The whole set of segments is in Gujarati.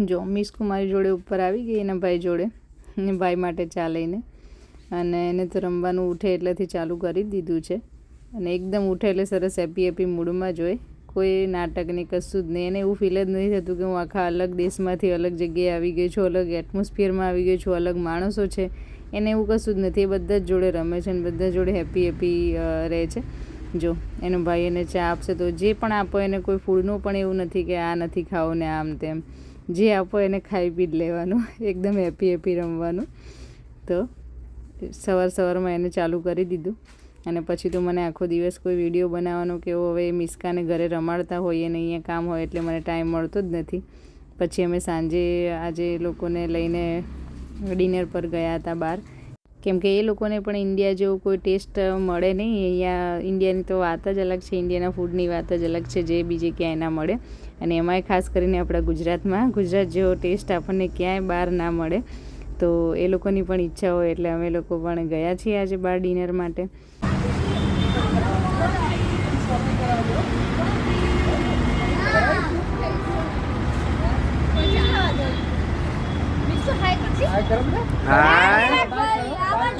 જો મિસ્કુ મારી જોડે ઉપર આવી ગઈ એના ભાઈ જોડે. ભાઈ માટે ચા લઈને. અને એને તો રમવાનું ઉઠે એટલેથી ચાલુ કરી દીધું છે. અને એકદમ ઉઠે એટલે સરસ હેપી હેપી મૂડમાં જ કોઈ નાટક નહીં કશું જ નહીં એને એવું ફીલ જ નથી થતું કે હું આખા અલગ દેશમાંથી અલગ જગ્યાએ આવી ગઈ છું, અલગ એટમોસ્ફિયરમાં આવી ગઈ છું, અલગ માણસો છે. એને એવું કશું જ નથી. એ બધા જ જોડે રમે છે અને બધા જોડે હેપી હેપી રહે છે. જો, એનો ભાઈ એને ચા આપશે તો જે પણ આપો, એને કોઈ ફૂડનું પણ એવું નથી કે આ નથી ખાવું ને આમ તેમ. જે આપો એને ખાઈ પી લેવાનું. એકદમ હેપી હેપી રમવાનું. તો સવાર સવારમાં એને ચાલુ કરી દીધું. અને પછી તો મને આખો દિવસ કોઈ વીડિયો બનાવવાનો કે એવો હવે મિસ્કાને ઘરે રમાડતા હોઈએ ને અહીંયા કામ હોય એટલે મને ટાઈમ મળતો જ નથી. પછી અમે સાંજે આજે લોકોને લઈને ડિનર પર ગયા હતા બહાર. કેમ કે એ લોકોને પણ ઇન્ડિયા જેવો કોઈ ટેસ્ટ મળે નહીં. અહીંયા ઇન્ડિયાની તો વાત જ અલગ છે. ઇન્ડિયાના ફૂડની વાત જ અલગ છે જે બીજે ક્યાંય ના મળે. અને એમાંય ખાસ કરીને આપણા ગુજરાતમાં ગુજરાત જેવો ટેસ્ટ આપણને ક્યાંય બહાર ના મળે. તો એ લોકોની પણ ઈચ્છા હોય એટલે અમે લોકો પણ ગયા છીએ આજે બહાર ડિનર માટે. હાય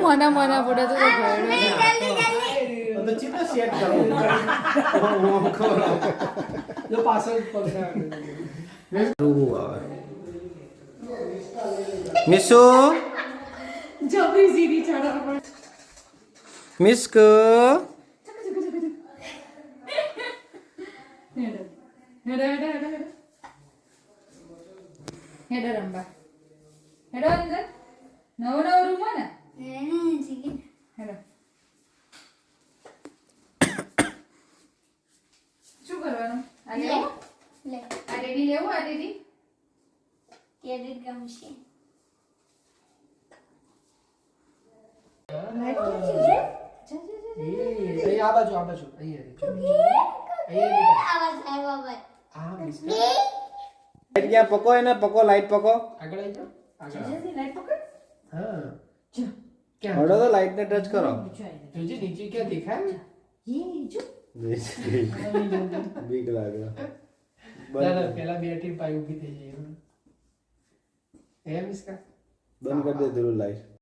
મોના મોના પડે તો મિસુ? મિસ્ક હેડો રંબા હેડો. અંદર. નવો નવો રૂમ ને? હેડો શું કરવાનું આ લેવું આ રેડી લેવું આ રેડી ગમશે આ બાજુ આ બાજુ અહીંયા આવાજ આવ્યો ભાઈ હા મિસ્ટર લાઈટ ક્યાં પકો એને પકો લાઈટ પકો આગળ આવી જાઓ આગળ આવો. જલ્દી લાઈટ પકડ હા हटो तो लाइट ने टच करो? तुझे नीचे क्या दिखा है? ये जो बीक लग रहा। दादा पहला बेटी पाई उगी थी ये एम इसका? बंद कर दे हाँ। ज़रूर लाइट